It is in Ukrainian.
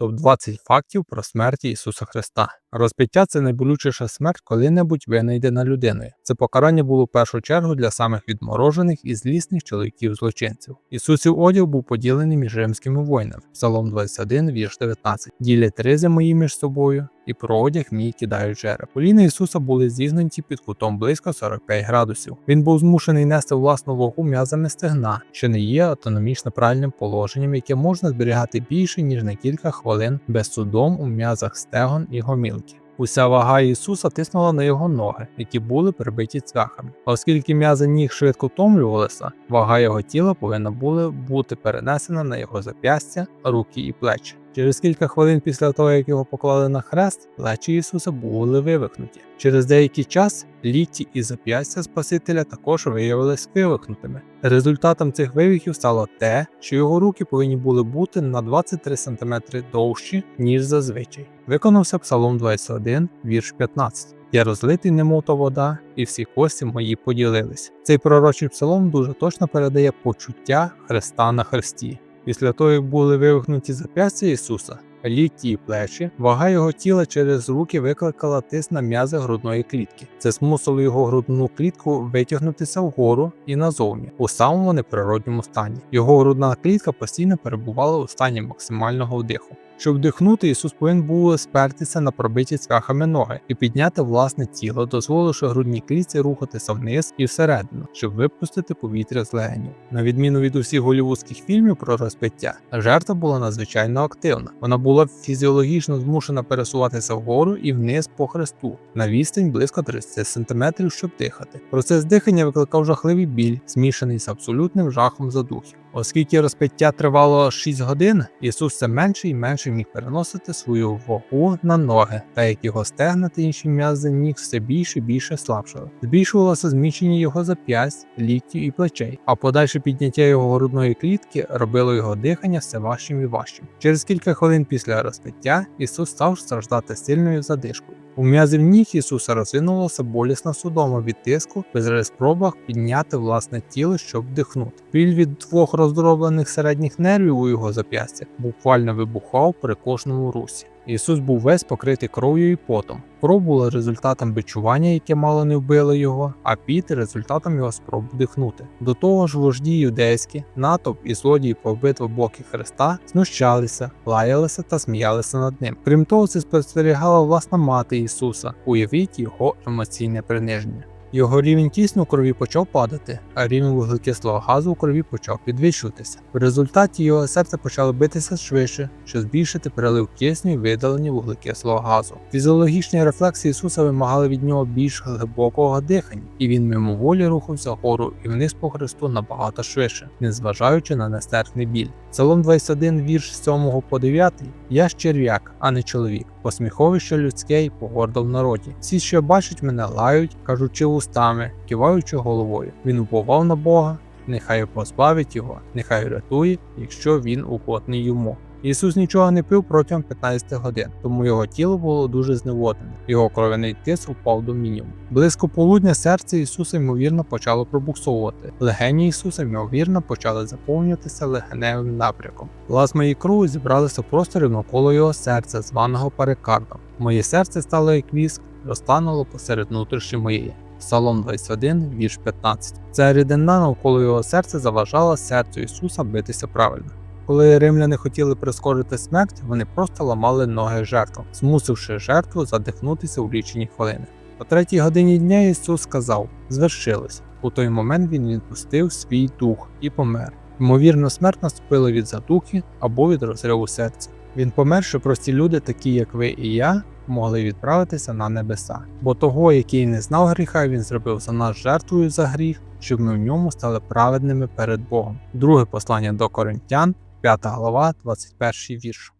Топ-20 фактів про смерть Ісуса Христа. Розпиття це найболючіша смерть коли-небудь винайдена людиною. Це покарання було в першу чергу для самих відморожених і злісних чоловіків-злочинців. Ісусів одяг був поділений між римськими воїнами. Псалом 21, вірш 19. Ділять ризи мої між собою, і про одяг мій кидають жереб. Коліна Ісуса були зігнуті під кутом близько 45 градусів. Він був змушений нести власну вагу м'язами стегна, що не є автономічно правильним положенням, яке можна зберігати більше ніж на кілька хвилин без судом у м'язах стегон і гомілки. Уся вага Ісуса тиснула на його ноги, які були прибиті цвяхами. Оскільки м'язи ніг швидко втомлювалися, вага його тіла повинна була бути перенесена на його зап'ястя, руки і плечі. Через кілька хвилин після того, як його поклали на хрест, плечі Ісуса були вивихнуті. Через деякий час лікті і зап'ястя Спасителя також виявились вивихнутими. Результатом цих вивихів стало те, що його руки повинні були бути на 23 см довші, ніж зазвичай. Виконався Псалом 21, вірш 15. Я розлитий, немов то вода, і всі кості мої поділились. Цей пророчий псалом дуже точно передає почуття Христа на хресті. Після того, як були вивихнуті зап'ястя Ісуса, лікті і плечі, вага його тіла через руки викликала тиск на м'язи грудної клітки. Це змусило його грудну клітку витягнутися вгору і назовні у самому неприродньому стані. Його грудна клітка постійно перебувала у стані максимального вдиху. Щоб вдихнути, Ісус повинен був спертися на пробиті цвяхами ноги і підняти власне тіло, дозволивши грудній клітці рухатися вниз і всередину, щоб випустити повітря з легенів. На відміну від усіх голівудських фільмів про розпиття, жертва була надзвичайно активна. Вона була фізіологічно змушена пересуватися вгору і вниз по хресту на відстань близько 30 см, щоб дихати. Процес дихання викликав жахливий біль, змішаний з абсолютним жахом задухів. Оскільки розпиття тривало 6 годин, Ісус все менше і менше міг переносити свою вагу на ноги, та як його стегна та інші м'язи ніг все більше і більше слабшали. Збільшувалося зміщення його зап'ясть, ліктів і плечей, а подальше підняття його грудної клітки робило його дихання все важчим і важчим. Через кілька хвилин після розпиття Ісус став страждати сильною задишкою. У м'язів ніг Ісуса розвинулася болісна судома від тиску при спробах підняти власне тіло, щоб вдихнути. Біль від двох роздроблених середніх нервів у його зап'ястях буквально вибухав при кожному русі. Ісус був весь покритий кров'ю і потом. Кров була результатом бичування, яке мало не вбило його, а піт результатом його спроб вдихнути. До того ж, вожді юдейські, натовп і злодії по обидва боки Христа знущалися, лаялися та сміялися над ним. Крім того, це спостерігала власна мати Ісуса. Уявіть його емоційне приниження. Його рівень кисню у крові почав падати, а рівень вуглекислого газу у крові почав підвищуватися. В результаті його серце почало битися швидше, щоб збільшити перелив кисню і видалення вуглекислого газу. Фізіологічні рефлекси Ісуса вимагали від нього більш глибокого дихання, і він мимоволі рухався вгору і вниз по хресту набагато швидше, незважаючи на нестерпний біль. Псалом 21, вірш з 7 по 9 Я ж черв'як, а не чоловік, посміховище людське й погордо в народі. Всі, що бачать мене, лають, кажучи устами, киваючи головою. Він уповав на Бога, нехай позбавить його, нехай рятує, якщо він угодний йому. Ісус нічого не пив протягом 15 годин, тому його тіло було дуже зневоднене. Його кровяний тиск упав до мінімуму. Близько полудня серце Ісуса ймовірно почало пробуксовувати. Легені Ісуса ймовірно почали заповнюватися легеневим напряком. Плазма і кров зібралися в просторі навколо його серця, званого перикардом. Моє серце стало як віск, розтануло посеред внутрішні моєї. Псалом 21, вірш 15. Ця рідина навколо його серця заважала серцю Ісуса битися правильно. Коли римляни хотіли прискорити смерть, вони просто ламали ноги жертвам, змусивши жертву задихнутися у лічені хвилини. О третій годині дня Ісус сказав: звершилось. У той момент він відпустив свій дух і помер. Ймовірно, смерть наступила від задухи або від розриву серця. Він помер, що прості люди, такі як ви і я, могли відправитися на небеса. Бо того, який не знав гріха, він зробив за нас жертвою за гріх, щоб ми в ньому стали праведними перед Богом. Друге послання до Коринтян, 5 глава, 21 вірш.